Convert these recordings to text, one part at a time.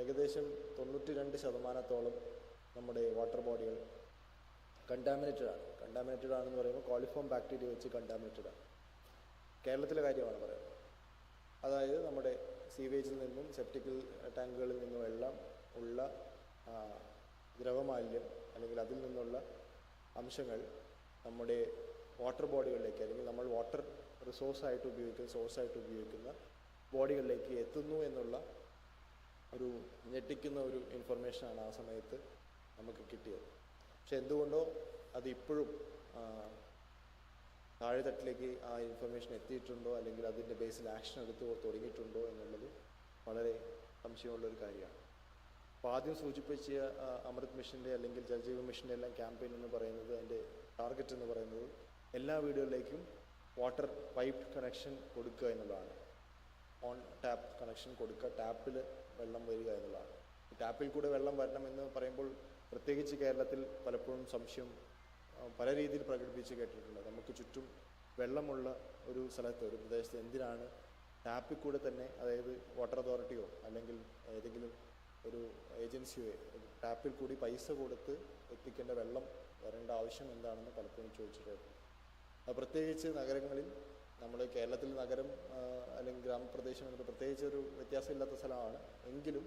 ഏകദേശം തൊണ്ണൂറ്റി രണ്ട് ശതമാനത്തോളം നമ്മുടെ വാട്ടർ ബോഡികൾ കണ്ടാമിനേറ്റഡ് ആണ്. കണ്ടാമിനേറ്റഡ് ആണെന്ന് പറയുമ്പോൾ കോളിഫോം ബാക്ടീരിയ വെച്ച് കണ്ടാമിനേറ്റഡ് ആണ്. കേരളത്തിലെ കാര്യമാണ് പറയുന്നത്. അതായത് നമ്മുടെ സീവേജിൽ നിന്നും സെപ്റ്റിക്കൽ ടാങ്കുകളിൽ നിന്നും എല്ലാം ഉള്ള ദ്രവമാലിന്യം അല്ലെങ്കിൽ അതിൽ നിന്നുള്ള അംശങ്ങൾ നമ്മുടെ വാട്ടർ ബോഡികളിലേക്ക് അല്ലെങ്കിൽ നമ്മൾ വാട്ടർ റിസോഴ്സായിട്ട് ഉപയോഗിക്കുന്ന സോഴ്സായിട്ട് ഉപയോഗിക്കുന്ന ബോഡികളിലേക്ക് എത്തുന്നു എന്നുള്ള ഒരു ഞെട്ടിക്കുന്ന ഒരു ഇൻഫർമേഷനാണ് ആ സമയത്ത് നമുക്ക് കിട്ടിയത്. പക്ഷെ എന്തുകൊണ്ടോ അത് ഇപ്പോഴും താഴെത്തട്ടിലേക്ക് ആ ഇൻഫർമേഷൻ എത്തിയിട്ടുണ്ടോ അല്ലെങ്കിൽ അതിന്റെ ബേസിൽ ആക്ഷൻ എടുത്ത് തുടങ്ങിയിട്ടുണ്ടോ എന്നുള്ളത് വളരെ സംശയമുള്ളൊരു കാര്യമാണ്. അപ്പോൾ ആദ്യം സൂചിപ്പിച്ച അമൃത് മിഷന്റെ അല്ലെങ്കിൽ ജലജീവ മിഷന്റെ എല്ലാം ക്യാമ്പയിൻ എന്ന് പറയുന്നത് അതിന്റെ ടാർഗറ്റ് എന്ന് പറയുന്നത് എല്ലാ വീടുകളിലേക്കും വാട്ടർ പൈപ്പ് കണക്ഷൻ കൊടുക്കുക എന്നുള്ളതാണ്. ഓൺ ടാപ്പ് കണക്ഷൻ കൊടുക്കുക. ടാപ്പിൽ വെള്ളം വരിക എന്നുള്ളതാണ്. ടാപ്പിൽ കൂടെ വെള്ളം വരണമെന്ന് പറയുമ്പോൾ പ്രത്യേകിച്ച് കേരളത്തിൽ പലപ്പോഴും സംശയം പല രീതിയിൽ പ്രകടിപ്പിച്ച് കേട്ടിട്ടുണ്ട്. നമുക്ക് ചുറ്റും വെള്ളമുള്ള ഒരു സ്ഥലത്ത് ഒരു പ്രദേശത്ത് എന്തിനാണ് ടാപ്പിൽ കൂടെ തന്നെ അതായത് വാട്ടർ അതോറിറ്റിയോ അല്ലെങ്കിൽ ഏതെങ്കിലും ഒരു ഏജൻസിയോ ടാപ്പിൽ കൂടി പൈസ കൊടുത്ത് എത്തിക്കേണ്ട വെള്ളം വരേണ്ട ആവശ്യം എന്താണെന്ന് പലപ്പോഴും ചോദിച്ചിട്ടുണ്ട്. പ്രത്യേകിച്ച് നഗരങ്ങളിൽ നമ്മൾ കേരളത്തിൽ നഗരം അല്ലെങ്കിൽ ഗ്രാമപ്രദേശം എന്നത് പ്രത്യേകിച്ച് ഒരു വ്യത്യാസമില്ലാത്ത സ്ഥലമാണ്. എങ്കിലും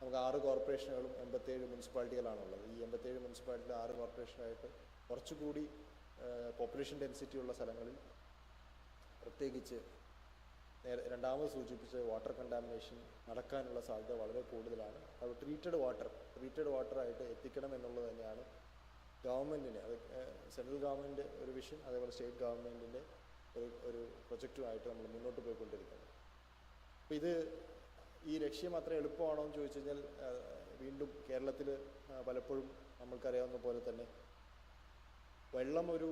നമുക്ക് ആറ് കോർപ്പറേഷനുകളും എൺപത്തേഴ് മുനിസിപ്പാലിറ്റികളാണുള്ളത്. ഈ എൺപത്തേഴ് മുനിസിപ്പാലിറ്റിയിൽ ആറ് കോർപ്പറേഷനായിട്ട് കുറച്ചുകൂടി പോപ്പുലേഷൻ ഡെൻസിറ്റി ഉള്ള സ്ഥലങ്ങളിൽ പ്രത്യേകിച്ച് രണ്ടാമത് സൂചിപ്പിച്ച വാട്ടർ കണ്ടാമിനേഷൻ നടക്കാനുള്ള സാധ്യത വളരെ കൂടുതലാണ്. അത് ട്രീറ്റഡ് വാട്ടർ ട്രീറ്റഡ് വാട്ടറായിട്ട് എത്തിക്കണം എന്നുള്ളത് തന്നെയാണ് ഗവൺമെന്റിന് അത് സെൻട്രൽ ഗവൺമെന്റ് ഒരു വിഷൻ അതേപോലെ സ്റ്റേറ്റ് ഗവൺമെന്റിന്റെ ഒരു ഒരു പ്രൊജക്റ്റുമായിട്ട് നമ്മൾ മുന്നോട്ട് പോയിക്കൊണ്ടിരിക്കുന്നത് അപ്പോൾ ഇത് ഈ ലക്ഷ്യം അത്ര എളുപ്പമാണോ എന്ന് ചോദിച്ചു കഴിഞ്ഞാൽ വീണ്ടും കേരളത്തിൽ പലപ്പോഴും നമ്മൾക്കറിയാവുന്ന പോലെ തന്നെ വെള്ളം ഒരു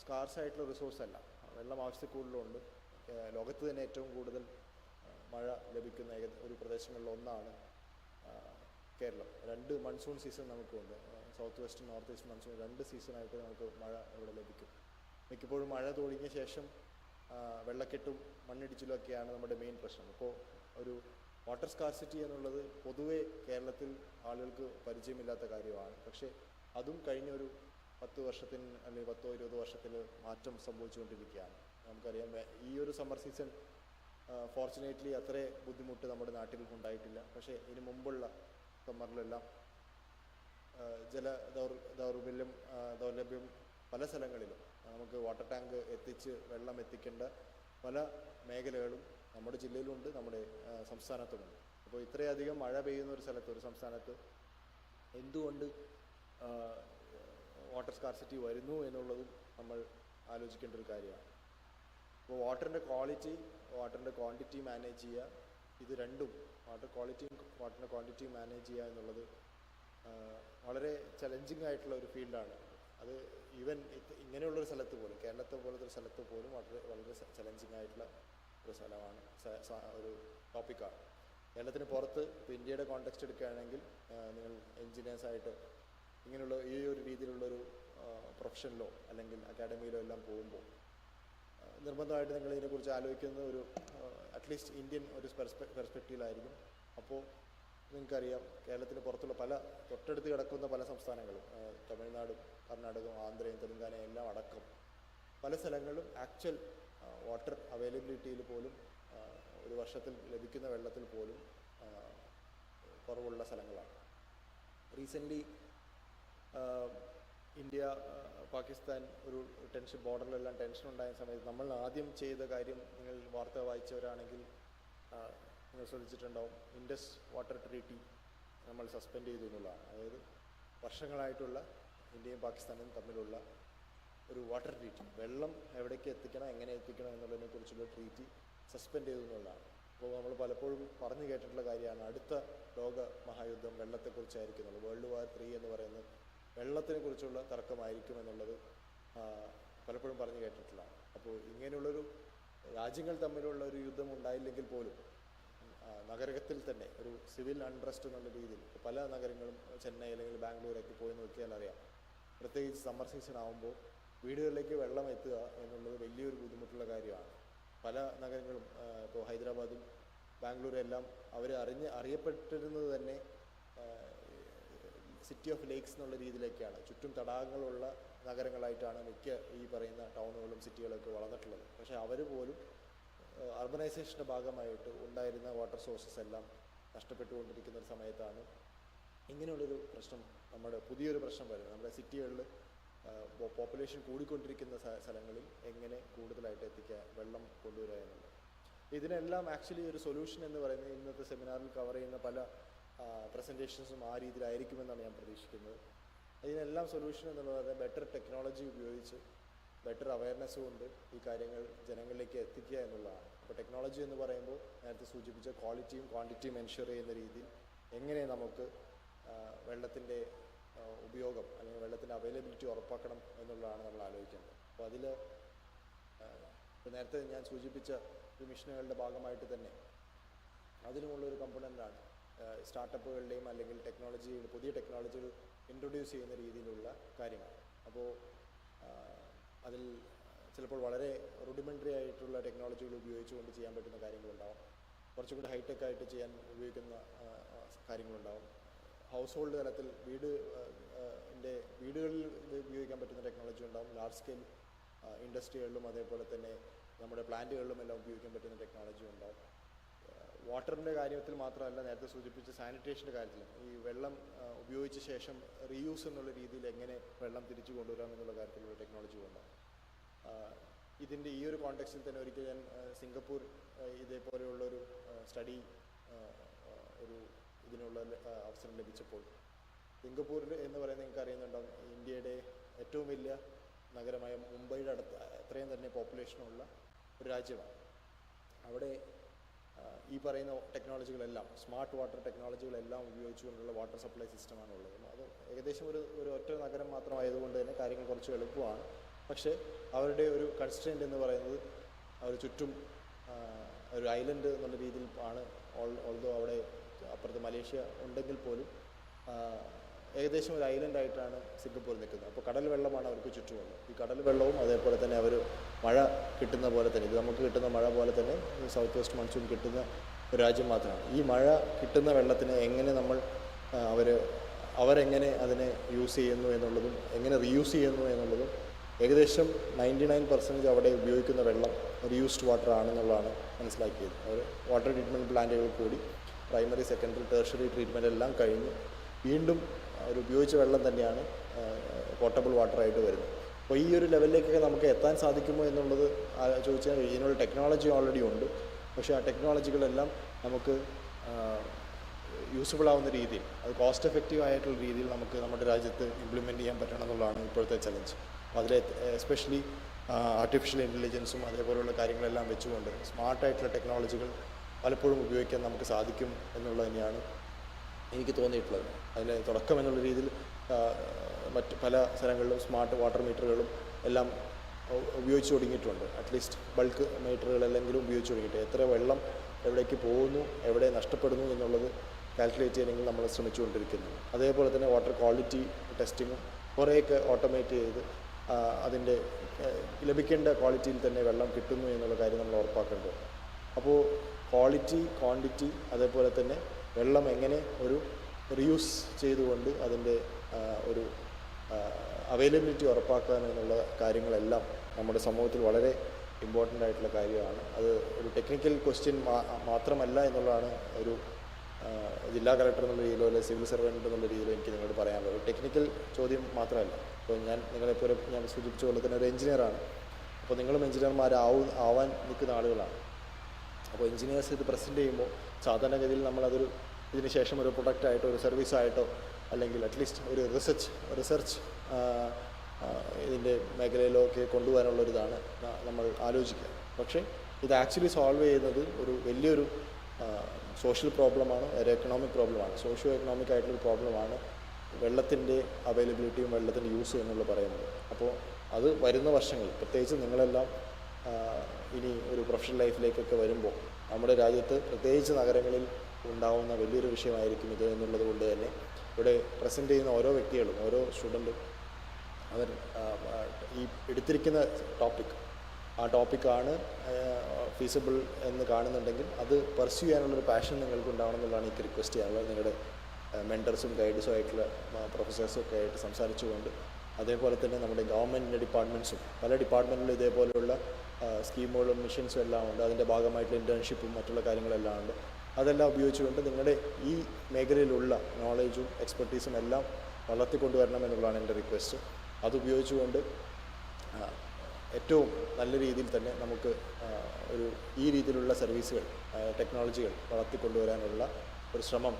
സ്കാർസ് ആയിട്ടുള്ള റിസോഴ്സ് അല്ല വെള്ളം ആവശ്യത്തിൽ കൂടുതലുണ്ട് ലോകത്ത് തന്നെ ഏറ്റവും കൂടുതൽ മഴ ലഭിക്കുന്ന ഒരു പ്രദേശങ്ങളിൽ ഒന്നാണ് കേരളം. രണ്ട് മൺസൂൺ സീസൺ നമുക്കുണ്ട്. South west north east monsoon രണ്ട് സീസണായിട്ട് നമുക്ക് മഴ ഇവിടെ ലഭിക്കും. മിക്കപ്പോഴും മഴ തുടങ്ങിയ ശേഷം വെള്ളക്കെട്ടും മണ്ണിടിച്ചിലും ഒക്കെയാണ് നമ്മുടെ മെയിൻ പ്രശ്നം. അപ്പോൾ ഒരു വാട്ടർ സ്കാർസിറ്റി എന്നുള്ളത് പൊതുവെ കേരളത്തിൽ ആളുകൾക്ക് പരിചയമില്ലാത്ത കാര്യമാണ്. പക്ഷേ അതും കഴിഞ്ഞ ഒരു പത്ത് വർഷത്തിന് അല്ലെങ്കിൽ പത്തോ ഇരുപതോ വർഷത്തിൽ മാറ്റം സംഭവിച്ചുകൊണ്ടിരിക്കുകയാണ്. നമുക്കറിയാം ഈ ഒരു സമ്മർ സീസൺ ഫോർച്ചുനേറ്റ്ലി അത്രേ ബുദ്ധിമുട്ട് നമ്മുടെ നാട്ടിൽ ഉണ്ടായിട്ടില്ല. പക്ഷേ ഇതിന് മുമ്പുള്ള സമ്മറിലെല്ലാം ജല ദൗർ ദൗർബല്യം ദൗർലഭ്യം പല സ്ഥലങ്ങളിലും നമുക്ക് വാട്ടർ ടാങ്ക് എത്തിച്ച് വെള്ളം എത്തിക്കേണ്ട പല മേഖലകളും നമ്മുടെ ജില്ലയിലുണ്ട് നമ്മുടെ സംസ്ഥാനത്തുമുണ്ട്. അപ്പോൾ ഇത്രയധികം മഴ പെയ്യുന്ന ഒരു സ്ഥലത്ത് ഒരു സംസ്ഥാനത്ത് എന്തുകൊണ്ട് വാട്ടർ സ്കാർസിറ്റി വരുന്നു എന്നുള്ളതും നമ്മൾ ആലോചിക്കേണ്ട ഒരു കാര്യമാണ്. അപ്പോൾ വാട്ടറിന്റെ ക്വാളിറ്റി വാട്ടറിന്റെ ക്വാണ്ടിറ്റി മാനേജ് ചെയ്യുക. ഇത് രണ്ടും വാട്ടർ ക്വാളിറ്റിയും വാട്ടറിന്റെ ക്വാണ്ടിറ്റിയും മാനേജ് ചെയ്യുക എന്നുള്ളത് വളരെ ചലഞ്ചിങ് ആയിട്ടുള്ള ഒരു ഫീൽഡാണ് അത് ഈവൻ ഇങ്ങനെയുള്ളൊരു സ്ഥലത്ത് പോലും കേരളത്തെ പോലത്തെ ഒരു സ്ഥലത്ത് പോലും വളരെ വളരെ ചലഞ്ചിങ് ആയിട്ടുള്ള ഒരു സ്ഥലമാണ് ഒരു ടോപ്പിക്കാണ് കേരളത്തിന് പുറത്ത് ഇപ്പോൾ ഇന്ത്യയുടെ കോണ്ടെക്സ്റ്റ് എടുക്കുകയാണെങ്കിൽ നിങ്ങൾ എൻജിനീയേഴ്സായിട്ട് ഇങ്ങനെയുള്ള ഈ ഒരു രീതിയിലുള്ളൊരു പ്രൊഫഷനിലോ അല്ലെങ്കിൽ അക്കാഡമിയിലോ എല്ലാം പോകുമ്പോൾ നിർബന്ധമായിട്ട് നിങ്ങൾ ഇതിനെക്കുറിച്ച് ആലോചിക്കുന്ന ഒരു അറ്റ്ലീസ്റ്റ് ഇന്ത്യൻ ഒരു പെർസ്പെക്റ്റീവിലായിരിക്കും അപ്പോൾ നിങ്ങൾക്കറിയാം കേരളത്തിന് പുറത്തുള്ള പല തൊട്ടടുത്ത് കിടക്കുന്ന പല സംസ്ഥാനങ്ങളും തമിഴ്നാടും കർണാടകവും ആന്ധ്രയും തെലുങ്കാനയും എല്ലാം അടക്കം പല സ്ഥലങ്ങളിലും ആക്ച്വൽ വാട്ടർ അവൈലബിലിറ്റിയിൽ പോലും ഒരു വർഷത്തിൽ ലഭിക്കുന്ന വെള്ളത്തിൽ പോലും കുറവുള്ള സ്ഥലങ്ങളാണ്. റീസെന്റ്ലി ഇന്ത്യ പാകിസ്ഥാൻ ഒരു ടെൻഷൻ ബോർഡറിലെല്ലാം ടെൻഷൻ ഉണ്ടായ സമയത്ത് നമ്മൾ ആദ്യം ചെയ്ത കാര്യം നിങ്ങൾ വാർത്ത വായിച്ചവരാണെങ്കിൽ നിങ്ങൾ ശ്രദ്ധിച്ചിട്ടുണ്ടാവും. ഇൻഡസ് വാട്ടർ ട്രീറ്റി നമ്മൾ സസ്പെൻഡ് ചെയ്തു എന്നുള്ളതാണ്. അതായത് വർഷങ്ങളായിട്ടുള്ള ഇന്ത്യയും പാകിസ്ഥാനും തമ്മിലുള്ള ഒരു വാട്ടർ ട്രീറ്റി വെള്ളം എവിടേക്ക് എത്തിക്കണം എങ്ങനെ എത്തിക്കണം എന്നുള്ളതിനെ കുറിച്ചുള്ള ട്രീറ്റി സസ്പെൻഡ് ചെയ്തു എന്നുള്ളതാണ്. അപ്പോൾ നമ്മൾ പലപ്പോഴും പറഞ്ഞു കേട്ടിട്ടുള്ള കാര്യമാണ് അടുത്ത ലോക മഹായുദ്ധം വെള്ളത്തെക്കുറിച്ചായിരിക്കുന്നുള്ളൂ വേൾഡ് വാർ ത്രീ എന്ന് പറയുന്നത് വെള്ളത്തിനെ കുറിച്ചുള്ള തർക്കമായിരിക്കും എന്നുള്ളത് പലപ്പോഴും പറഞ്ഞു കേട്ടിട്ടുള്ളതാണ്. അപ്പോൾ ഇങ്ങനെയുള്ളൊരു രാജ്യങ്ങൾ തമ്മിലുള്ള ഒരു യുദ്ധം ഉണ്ടായില്ലെങ്കിൽ പോലും നഗരത്തിൽ തന്നെ ഒരു സിവിൽ അൺട്രസ്റ്റ് എന്നുള്ള രീതിയിൽ പല നഗരങ്ങളും ചെന്നൈ അല്ലെങ്കിൽ ബാംഗ്ലൂരൊക്കെ പോയി നോക്കിയാൽ അറിയാം. പ്രത്യേകിച്ച് സമ്മർ സീസൺ ആകുമ്പോൾ വീടുകളിലേക്ക് വെള്ളം എത്തുക എന്നുള്ളത് വലിയൊരു ബുദ്ധിമുട്ടുള്ള കാര്യമാണ്. പല നഗരങ്ങളും ഇപ്പോൾ ഹൈദരാബാദും ബാംഗ്ലൂരും എല്ലാം അവർ അറിഞ്ഞ് അറിയപ്പെട്ടിരുന്നത് തന്നെ സിറ്റി ഓഫ് ലേക്സ് എന്നുള്ള രീതിയിലേക്കാണ്. ചുറ്റും തടാകങ്ങളുള്ള നഗരങ്ങളായിട്ടാണ് മിക്ക ഈ പറയുന്ന ടൗണുകളും സിറ്റികളൊക്കെ വളർന്നിട്ടുള്ളത്. പക്ഷേ അവർ പോലും അർബനൈസേഷന്റെ ഭാഗമായിട്ട് ഉണ്ടായിരുന്ന വാട്ടർ സോഴ്സസ് എല്ലാം നഷ്ടപ്പെട്ടുകൊണ്ടിരിക്കുന്ന ഒരു സമയത്താണ് ഇങ്ങനെയുള്ളൊരു പ്രശ്നം നമ്മുടെ പുതിയൊരു പ്രശ്നം വരുന്നത്. നമ്മുടെ സിറ്റികളിൽ പോപ്പുലേഷൻ കൂടിക്കൊണ്ടിരിക്കുന്ന സ്ഥലങ്ങളിൽ എങ്ങനെ കൂടുതലായിട്ട് എത്തിക്കുക വെള്ളം കൊണ്ടുവരിക എന്നുള്ളത്. ഇതിനെല്ലാം ആക്ച്വലി ഒരു സൊല്യൂഷൻ എന്ന് പറയുന്നത് ഇന്നത്തെ സെമിനാറിൽ കവർ ചെയ്യുന്ന പല പ്രസന്റേഷൻസും ആ രീതിയിലായിരിക്കുമെന്നാണ് ഞാൻ പ്രതീക്ഷിക്കുന്നത്. ഇതിനെല്ലാം സൊല്യൂഷൻ എന്നുള്ളത് ബെറ്റർ ടെക്നോളജി ഉപയോഗിച്ച് ബെറ്റർ അവയർനെസ് കൊണ്ട് ഈ കാര്യങ്ങൾ ജനങ്ങളിലേക്ക് എത്തിക്കുക എന്നുള്ളതാണ്. അപ്പോൾ ടെക്നോളജി എന്ന് പറയുമ്പോൾ നേരത്തെ സൂചിപ്പിച്ച ക്വാളിറ്റിയും ക്വാണ്ടിറ്റിയും എൻഷുർ ചെയ്യുന്ന രീതിയിൽ എങ്ങനെ നമുക്ക് വെള്ളത്തിന്റെ ഉപയോഗം അല്ലെങ്കിൽ വെള്ളത്തിന്റെ അവൈലബിലിറ്റി ഉറപ്പാക്കണം എന്നുള്ളതാണ് നമ്മൾ ആലോചിക്കേണ്ടത്. അപ്പോൾ അതിൽ ഇപ്പോൾ നേരത്തെ ഞാൻ സൂചിപ്പിച്ച ഈ മിഷനുകളുടെ ഭാഗമായിട്ട് തന്നെ അതിനുമുള്ളൊരു കമ്പണന്റാണ് സ്റ്റാർട്ടപ്പുകളുടെയും അല്ലെങ്കിൽ ടെക്നോളജി പുതിയ ടെക്നോളജികൾ ഇൻട്രൊഡ്യൂസ് ചെയ്യുന്ന രീതിയിലുള്ള കാര്യങ്ങൾ. അപ്പോൾ അതിൽ ചിലപ്പോൾ വളരെ റുഡിമെന്ററി ആയിട്ടുള്ള ടെക്നോളജികൾ ഉപയോഗിച്ചുകൊണ്ട് ചെയ്യാൻ പറ്റുന്ന കാര്യങ്ങളുണ്ടാവും. കുറച്ചും കൂടി ഹൈടെക് ആയിട്ട് ചെയ്യാൻ ഉപയോഗിക്കുന്ന കാര്യങ്ങളുണ്ടാവും. ഹൗസ് ഹോൾഡ് തലത്തിൽ വീട് ന്റെ വീടുകളിൽ ഉപയോഗിക്കാൻ പറ്റുന്ന ടെക്നോളജി ഉണ്ടാവും. ലാർജ് സ്കെയിൽ ഇൻഡസ്ട്രികളിലും അതേപോലെ തന്നെ നമ്മുടെ പ്ലാന്റുകളിലും എല്ലാം ഉപയോഗിക്കാൻ പറ്റുന്ന ടെക്നോളജി ഉണ്ടാവും. വാട്ടറിന്റെ കാര്യത്തിൽ മാത്രമല്ല നേരത്തെ സൂചിപ്പിച്ച സാനിറ്റേഷന്റെ കാര്യത്തിലും ഈ വെള്ളം ഉപയോഗിച്ച ശേഷം റീയൂസ് എന്നുള്ള രീതിയിൽ എങ്ങനെ വെള്ളം തിരിച്ചു കൊണ്ടുവരാം എന്നുള്ള കാര്യത്തിലുള്ള ടെക്നോളജി ഉണ്ടാവും. ഇതിന്റെ ഈ ഒരു കോണ്ടെക്സ്റ്റിൽ തന്നെ ഒരിക്കൽ ഞാൻ സിംഗപ്പൂർ ഇതേപോലെയുള്ള ഒരു സ്റ്റഡി ഒരു ഇതിനുള്ള അവസരം ലഭിച്ചപ്പോൾ. സിംഗപ്പൂർ എന്ന് പറയുന്നത് നിങ്ങൾക്ക് അറിയുന്നുണ്ടാവും ഇന്ത്യയുടെ ഏറ്റവും വലിയ നഗരമായ മുംബൈയുടെ അടുത്ത് അത്രയും തന്നെ പോപ്പുലേഷനുള്ള ഒരു രാജ്യമാണ്. അവിടെ ഈ പറയുന്ന ടെക്നോളജികളെല്ലാം സ്മാർട്ട് വാട്ടർ ടെക്നോളജികളെല്ലാം ഉപയോഗിച്ചുകൊണ്ടുള്ള വാട്ടർ സപ്ലൈ സിസ്റ്റമാണ് ഉള്ളത് അത് ഏകദേശം ഒരു ഒരു ഒറ്റ നഗരം മാത്രമായതുകൊണ്ട് തന്നെ കാര്യങ്ങൾ കുറച്ച് എളുപ്പമാണ്. പക്ഷേ അവരുടെ ഒരു കൺസ്ട്രെയിന്റ് എന്ന് പറയുന്നത് അവർ ചുറ്റും ഒരു ഐലൻഡ് എന്നുള്ള രീതിയിൽ ആണ്. ഓൾ ഓൾദോ അവിടെ അപ്പുറത്ത് മലേഷ്യ ഉണ്ടെങ്കിൽ പോലും ഏകദേശം ഒരു ഐലൻഡായിട്ടാണ് സിംഗപ്പൂർ നിൽക്കുന്നത്. അപ്പോൾ കടൽ വെള്ളമാണ് അവർക്ക് ചുറ്റുമുള്ളത്. ഈ കടൽ വെള്ളവും അതേപോലെ തന്നെ അവർ മഴ കിട്ടുന്ന പോലെ തന്നെ ഇത് നമുക്ക് കിട്ടുന്ന മഴ പോലെ തന്നെ സൗത്ത് വെസ്റ്റ് മൺസൂൺ കിട്ടുന്ന ഒരു രാജ്യം മാത്രമാണ്. ഈ മഴ കിട്ടുന്ന വെള്ളത്തിന് എങ്ങനെ നമ്മൾ അവർ അവരെങ്ങനെ അതിനെ യൂസ് ചെയ്യുന്നു എന്നുള്ളതും എങ്ങനെ റീയൂസ് ചെയ്യുന്നു എന്നുള്ളതും ഏകദേശം നയന്റി നയൻ പെർസെന്റേജ് അവിടെ ഉപയോഗിക്കുന്ന വെള്ളം റീയൂസ്ഡ് വാട്ടർ ആണെന്നുള്ളതാണ് മനസ്സിലാക്കിയത്. അവർ വാട്ടർ ട്രീറ്റ്മെന്റ് പ്ലാന്റുകൾ കൂടി പ്രൈമറി സെക്കൻഡറി ടേർഷറി ട്രീറ്റ്മെന്റ് എല്ലാം കഴിഞ്ഞ് വീണ്ടും അവർ ഉപയോഗിച്ച വെള്ളം തന്നെയാണ് പോർട്ടബിൾ വാട്ടറായിട്ട് വരുന്നത്. അപ്പോൾ ഈ ഒരു ലെവലിലേക്കൊക്കെ നമുക്ക് എത്താൻ സാധിക്കുമോ എന്നുള്ളത് ചോദിച്ചാൽ ഇതിനുള്ള ടെക്നോളജി ഓൾറെഡി ഉണ്ട്. പക്ഷേ ആ ടെക്നോളജികളെല്ലാം നമുക്ക് യൂസ്ഫുൾ ആവുന്ന രീതിയിൽ അത് കോസ്റ്റ് എഫക്റ്റീവ് ആയിട്ടുള്ള രീതിയിൽ നമുക്ക് നമ്മുടെ രാജ്യത്ത് ഇംപ്ലിമെന്റ് ചെയ്യാൻ പറ്റണം എന്നുള്ളതാണ് ഇപ്പോഴത്തെ ചലഞ്ച് അതിൽ എസ്പെഷ്യലി ആർട്ടിഫിഷ്യൽ ഇന്റലിജൻസും അതേപോലെയുള്ള കാര്യങ്ങളെല്ലാം വെച്ചുകൊണ്ട് സ്മാർട്ടായിട്ടുള്ള ടെക്നോളജികൾ പലപ്പോഴും ഉപയോഗിക്കാൻ നമുക്ക് സാധിക്കും എന്നുള്ളത് തന്നെയാണ് എനിക്ക് തോന്നിയിട്ടുള്ളത്. അതിന് തുടക്കം എന്നുള്ള രീതിയിൽ മറ്റ് പല സ്ഥലങ്ങളിലും സ്മാർട്ട് വാട്ടർ മീറ്ററുകളും എല്ലാം ഉപയോഗിച്ച് തുടങ്ങിയിട്ടുണ്ട്. അറ്റ്ലീസ്റ്റ് ബൾക്ക് മീറ്ററുകളെല്ലെങ്കിലും ഉപയോഗിച്ച് തുടങ്ങിയിട്ട്. എത്ര വെള്ളം എവിടേക്ക് പോകുന്നു എവിടെ നഷ്ടപ്പെടുന്നു എന്നുള്ളത് കാൽക്കുലേറ്റ് ചെയ്യണമെങ്കിൽ നമ്മൾ ശ്രമിച്ചുകൊണ്ടിരിക്കുന്നു. അതേപോലെ തന്നെ വാട്ടർ ക്വാളിറ്റി ടെസ്റ്റിങ്ങും കുറേയൊക്കെ ഓട്ടോമേറ്റ് ചെയ്ത് അതിന്റെ ലഭിക്കേണ്ട ക്വാളിറ്റിയിൽ തന്നെ വെള്ളം കിട്ടുന്നു എന്നുള്ള കാര്യം നമ്മൾ ഉറപ്പാക്കേണ്ടത്. അപ്പോൾ ക്വാളിറ്റി ക്വാണ്ടിറ്റി അതേപോലെ തന്നെ വെള്ളം എങ്ങനെ ഒരു റിയൂസ് ചെയ്തുകൊണ്ട് അതിന്റെ ഒരു അവൈലബിലിറ്റി ഉറപ്പാക്കുക എന്നുള്ള കാര്യങ്ങളെല്ലാം നമ്മുടെ സമൂഹത്തിൽ വളരെ ഇമ്പോർട്ടന്റ് ആയിട്ടുള്ള കാര്യമാണ്. അത് ഒരു ടെക്നിക്കൽ ക്വസ്റ്റ്യൻ മാത്രമല്ല എന്നുള്ളതാണ് ഒരു ജില്ലാ കളക്ടർ എന്നുള്ള രീതിയിലോ അല്ലെങ്കിൽ സിവിൽ സർവന്റ് എന്നുള്ള രീതിയിലോ എനിക്ക് നിങ്ങളോട് പറയാനുള്ളത്. ടെക്നിക്കൽ ചോദ്യം മാത്രമല്ല. ഇപ്പോൾ ഞാൻ നിങ്ങളെപ്പോലെ ഞാൻ സൂചിപ്പിച്ച പോലെ തന്നെ ഒരു എഞ്ചിനീയറാണ് അപ്പോൾ നിങ്ങളും എഞ്ചിനീയർമാരാവും ആവാൻ നിൽക്കുന്ന ആളുകളാണ്. അപ്പോൾ എഞ്ചിനീയേഴ്സ് ഇത് പ്രസന്റ് ചെയ്യുമ്പോൾ സാധാരണഗതിയിൽ നമ്മളതൊരു ഇതിന് ശേഷം ഒരു പ്രൊഡക്റ്റ് ആയിട്ടോ ഒരു സർവീസ് ആയിട്ടോ അല്ലെങ്കിൽ അറ്റ്ലീസ്റ്റ് ഒരു റിസർച്ച് റിസർച്ച് ഇതിന്റെ മേഖലയിലോ ഒക്കെ കൊണ്ടുപോകാനുള്ളൊരിതാണ് നമ്മൾ ആലോചിക്കുക. പക്ഷേ ഇത് ആക്ച്വലി സോൾവ് ചെയ്യുന്നത് ഒരു വലിയൊരു സോഷ്യൽ പ്രോബ്ലമാണ് ഒരു എക്കണോമിക് പ്രോബ്ലമാണ് സോഷ്യോ എക്കണോമിക് ആയിട്ടുള്ള പ്രോബ്ലമാണ് വെള്ളത്തിന്റെ അവൈലബിലിറ്റിയും വെള്ളത്തിന്റെ യൂസ് എന്നുള്ള പറയുന്നത്. അപ്പോൾ അത് വരുന്ന വർഷങ്ങളിൽ പ്രത്യേകിച്ച് നിങ്ങളെല്ലാം ഇനി ഒരു പ്രൊഫഷണൽ ലൈഫിലേക്കൊക്കെ വരുമ്പോൾ നമ്മുടെ രാജ്യത്ത് പ്രത്യേകിച്ച് നഗരങ്ങളിൽ ഉണ്ടാവുന്ന വലിയൊരു വിഷയമായിരിക്കും ഇത് എന്നുള്ളത് കൊണ്ട് തന്നെ ഇവിടെ പ്രസന്റ് ചെയ്യുന്ന ഓരോ വ്യക്തികളും ഓരോ സ്റ്റുഡന്റും അവർ ഈ എടുത്തിരിക്കുന്ന ടോപ്പിക് ആ ടോപ്പിക്കാണ് ഫീസിബിൾ എന്ന് കാണുന്നുണ്ടെങ്കിൽ അത് പെർസ്യൂ ചെയ്യാനുള്ളൊരു പാഷൻ നിങ്ങൾക്ക് ഉണ്ടാവണം എന്നുള്ളതാണ് എനിക്ക് റിക്വസ്റ്റ് ചെയ്യാനുള്ളത്. നിങ്ങളുടെ മെന്റർസും ഗൈഡ്സും ആയിട്ടുള്ള പ്രൊഫസേഴ്സും ഒക്കെ ആയിട്ട് സംസാരിച്ചുകൊണ്ട് അതേപോലെ തന്നെ നമ്മുടെ ഗവൺമെന്റിന്റെ ഡിപ്പാർട്ട്മെന്റ്സും പല ഡിപ്പാർട്ട്മെന്റിലും ഇതേപോലെയുള്ള സ്കീമുകളും മിഷൻസും എല്ലാം ഉണ്ട്. അതിന്റെ ഭാഗമായിട്ടുള്ള ഇന്റേൺഷിപ്പും മറ്റുള്ള കാര്യങ്ങളെല്ലാം ഉണ്ട്. അതെല്ലാം ഉപയോഗിച്ചുകൊണ്ട് നിങ്ങളുടെ ഈ മേഖലയിലുള്ള നോളേജും എക്സ്പെർട്ടീസും എല്ലാം വളർത്തിക്കൊണ്ടുവരണം എന്നുള്ളതാണ് എന്റെ റിക്വസ്റ്റ് അത് ഉപയോഗിച്ചുകൊണ്ട് ആ, ഏറ്റവും നല്ല രീതിയിൽ തന്നെ നമുക്ക് ഒരു ഈ രീതിയിലുള്ള സർവീസുകൾ ടെക്നോളജികൾ വളർത്തിക്കൊണ്ടുവരാനുള്ള ഒരു ശ്രമം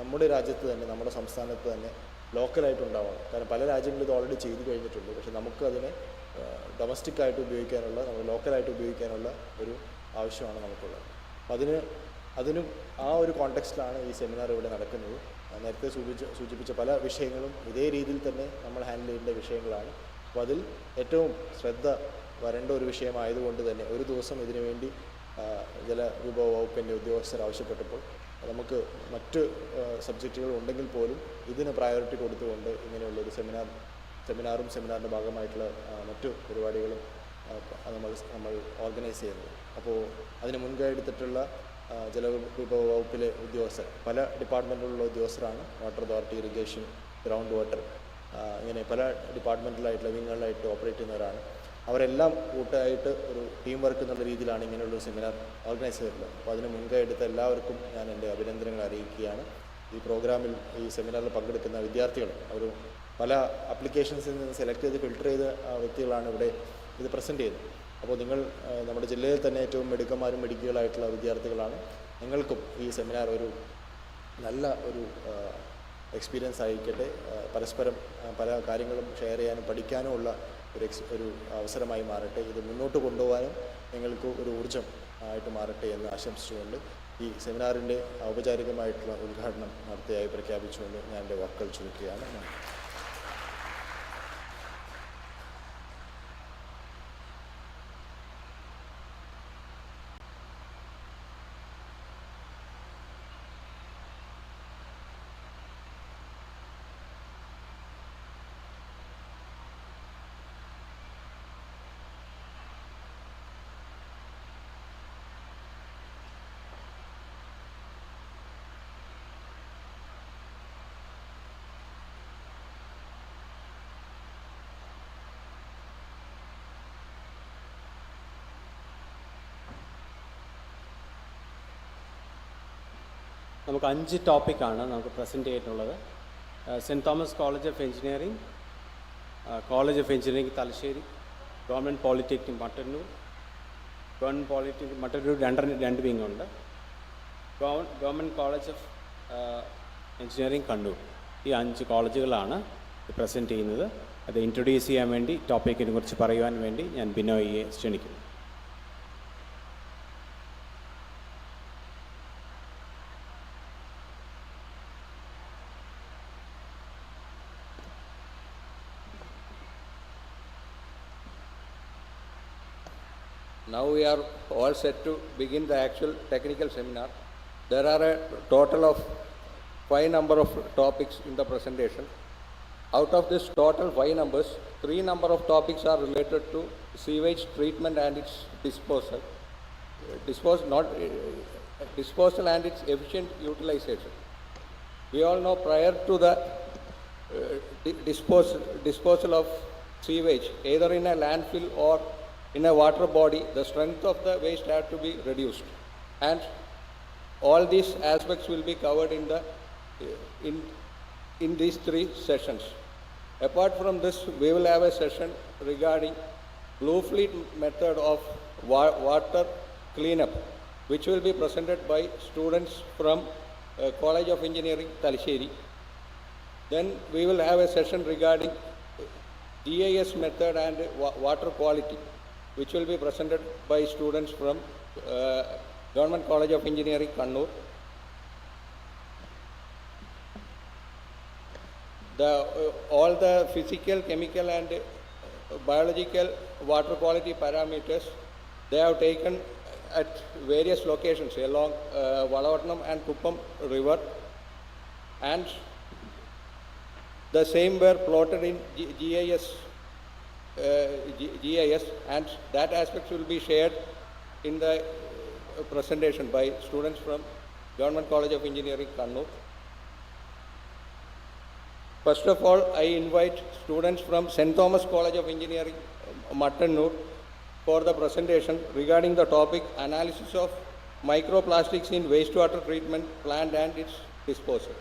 നമ്മുടെ രാജ്യത്ത് തന്നെ നമ്മുടെ സംസ്ഥാനത്ത് തന്നെ ലോക്കലായിട്ട് ഉണ്ടാവണം കാരണം പല രാജ്യങ്ങളും ഇത് ഓൾറെഡി ചെയ്തു കഴിഞ്ഞിട്ടുണ്ട്. പക്ഷെ നമുക്ക് അതിനെ ഡൊമസ്റ്റിക്കായിട്ട് ഉപയോഗിക്കാനുള്ള നമ്മൾ ലോക്കലായിട്ട് ഉപയോഗിക്കാനുള്ള ഒരു ആവശ്യമാണ് നമുക്കുള്ളത്. അപ്പം അതിന് അതിനും ആ ഒരു കോണ്ടെക്സ്റ്റിലാണ് ഈ സെമിനാർ ഇവിടെ നടക്കുന്നത്. നേരത്തെ സൂചിപ്പിച്ച സൂചിപ്പിച്ച പല വിഷയങ്ങളും ഇതേ രീതിയിൽ തന്നെ നമ്മൾ ഹാൻഡിൽ ചെയ്യേണ്ട വിഷയങ്ങളാണ്. അപ്പോൾ അതിൽ ഏറ്റവും ശ്രദ്ധ വരേണ്ട ഒരു വിഷയമായതുകൊണ്ട് തന്നെ ഒരു ദിവസം ഇതിനു വേണ്ടി ആ, ജലവിഭവ വകുപ്പിന്റെ ഉദ്യോഗസ്ഥർ ആവശ്യപ്പെട്ടപ്പോൾ നമുക്ക് മറ്റ് സബ്ജക്റ്റുകൾ ഉണ്ടെങ്കിൽ പോലും ഇതിന് പ്രയോറിറ്റി കൊടുത്തുകൊണ്ട് ഇങ്ങനെയുള്ളൊരു സെമിനാർ സെമിനാറും സെമിനാറിന്റെ ഭാഗമായിട്ടുള്ള മറ്റു പരിപാടികളും നമ്മൾ നമ്മൾ ഓർഗനൈസ് ചെയ്യുന്നത്. അപ്പോൾ അതിന് മുൻകൈ എടുത്തിട്ടുള്ള ജലവിഭവ വകുപ്പിലെ ഉദ്യോഗസ്ഥർ പല ഡിപ്പാർട്ട്മെന്റിലുള്ള ഉദ്യോഗസ്ഥരാണ് water authority irrigation ground water ഇങ്ങനെ പല ഡിപ്പാർട്ട്മെന്റിലായിട്ട് വിങ്ങുകളിലായിട്ട് ഓപ്പറേറ്റ് ചെയ്യുന്നവരാണ്. അവരെല്ലാം കൂട്ടായിട്ട് ഒരു ടീം വർക്ക് എന്നുള്ള രീതിയിലാണ് ഇങ്ങനെയുള്ളൊരു സെമിനാർ ഓർഗനൈസ് ചെയ്തിട്ടുള്ളത്. അപ്പോൾ അതിന് മുൻകൈ എടുത്ത എല്ലാവർക്കും ഞാൻ എന്റെ അഭിനന്ദനങ്ങൾ അറിയിക്കുകയാണ്. ഈ പ്രോഗ്രാമിൽ ഈ സെമിനാറിൽ പങ്കെടുക്കുന്ന വിദ്യാർത്ഥികൾ അവർ പല ആപ്ലിക്കേഷൻസിൽ നിന്ന് സെലക്ട് ചെയ്ത് ഫിൽട്ടർ ചെയ്ത വ്യക്തികളാണ് ഇവിടെ ഇത് പ്രസന്റ് ചെയ്തത് അപ്പോൾ നിങ്ങൾ നമ്മുടെ ജില്ലയിൽ തന്നെ ഏറ്റവും മിടുക്കന്മാരും മിടുക്കികളായിട്ടുള്ള വിദ്യാർത്ഥികളാണ്. നിങ്ങൾക്കും ഈ സെമിനാർ ഒരു നല്ല ഒരു എക്സ്പീരിയൻസ് ആയിക്കട്ടെ പരസ്പരം പല കാര്യങ്ങളും ഷെയർ ചെയ്യാനും പഠിക്കാനും ഉള്ള ഒരു എക്സ് ഒരു അവസരമായി മാറട്ടെ. ഇത് മുന്നോട്ട് കൊണ്ടുപോകാനും നിങ്ങൾക്ക് ഒരു ഊർജം ആയിട്ട് മാറട്ടെ എന്ന് ആശംസിച്ചുകൊണ്ട് ഈ സെമിനാറിന്റെ ഔപചാരികമായിട്ടുള്ള ഉദ്ഘാടനം നടത്തിയായി പ്രഖ്യാപിച്ചുകൊണ്ട് ഞാൻ എന്റെ വാക്കുകൾ ചുരുക്കുകയാണ്. നന്ദി. നമുക്ക് അഞ്ച് ടോപ്പിക്കാണ് നമുക്ക് പ്രസന്റ് ചെയ്തിട്ടുള്ളത്. Saint Thomas college of engineering college of engineering Thalassery government polytechnic Mattannur government polytechnic Mattannur രണ്ട് രണ്ട് വിങ് ഉണ്ട്. Government college of engineering Kannur. ഈ അഞ്ച് കോളേജുകളാണ് പ്രസന്റ് ചെയ്യുന്നത്. അത് ഇൻട്രൊഡ്യൂസ് ചെയ്യാൻ വേണ്ടി ടോപ്പിക്കിനെ കുറിച്ച് പറയുവാൻ വേണ്ടി ഞാൻ ബിനോയിയെ ക്ഷണിക്കുന്നു. Now we are all set to begin the actual technical seminar. There are a total of five number of topics in the presentation. Out of this total five numbers, three number of topics are related to sewage treatment and its disposal. Not, disposal and its efficient utilization. We all know prior to the uh, di- dispose, disposal of sewage, either in a landfill or in a water body, the strength of the waste had to be reduced. And all these aspects will be covered in the, uh, in, in these three sessions. Apart from this, we will have a session regarding blue fleet method of wa- water cleanup, which will be presented by students from uh, College of Engineering, Talisheri. Then we will have a session regarding GIS method and wa- water quality, which will be presented by students from uh, Government College of Engineering, Kannur. The, uh, all the physical, chemical and uh, biological water quality parameters, they have taken at various locations along uh, Valavatnam and Kuppam River. And the same were plotted in G- GIS GIS, and that aspects will be shared in the uh, presentation by students from Government College of Engineering, Kannur. First of all, I invite students from St. Thomas College of Engineering, uh, Mattannur, for the presentation regarding the topic analysis of microplastics in wastewater treatment plant and its disposal.